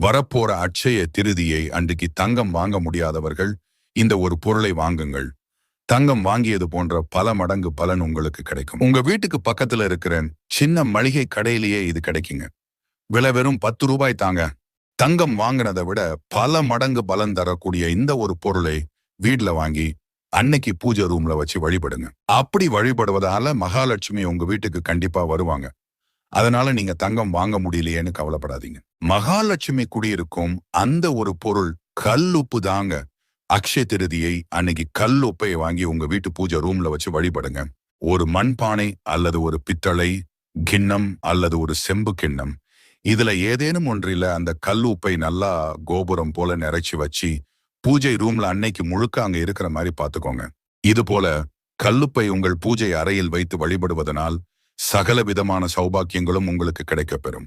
வரப்போற அட்சய திருதியை அன்றைக்கு தங்கம் வாங்க முடியாதவர்கள் இந்த ஒரு பொருளை வாங்குங்கள். தங்கம் வாங்கியது போன்ற பல மடங்கு பலன் உங்களுக்கு கிடைக்கும். உங்க வீட்டுக்கு பக்கத்துல இருக்கிற சின்ன மளிகை கடையிலேயே இது கிடைக்குங்க. விலை வெறும் பத்து ரூபாய் தாங்க. தங்கம் வாங்கினதை விட பல மடங்கு பலன் தரக்கூடிய இந்த ஒரு பொருளை வீட்ல வாங்கி அன்னைக்கு பூஜை ரூம்ல வச்சு வழிபடுங்க. அப்படி வழிபடுவதால மகாலட்சுமி உங்க வீட்டுக்கு கண்டிப்பா வருவாங்க. அதனால நீங்க தங்கம் வாங்க முடியலையேன்னு கவலைப்படாதீங்க. மகாலட்சுமி குடியிருக்கும் அந்த ஒரு பொருள் கல்லுப்பு தாங்க. அக்ஷய திருதியை அன்னைக்கு கல்லுப்பை வாங்கி உங்க வீட்டு பூஜை ரூம்ல வச்சு வழிபடுங்க. ஒரு மண்பானை அல்லது ஒரு பித்தளை கிண்ணம் அல்லது ஒரு செம்பு கிண்ணம். இதுல ஏதேனும் ஒன்றில அந்த கல்லுப்பை நல்லா கோபுரம் போல நிறைச்சி வச்சு பூஜை ரூம்ல அன்னைக்கு முழுக்க அங்க இருக்கிற மாதிரி பாத்துக்கோங்க இது போல கல்லுப்பை உங்கள் பூஜை அறையில் வைத்து வழிபடுவதனால் சகல விதமான சௌபாக்கியங்களும் உங்களுக்கு கிடைக்கப்பெறும்.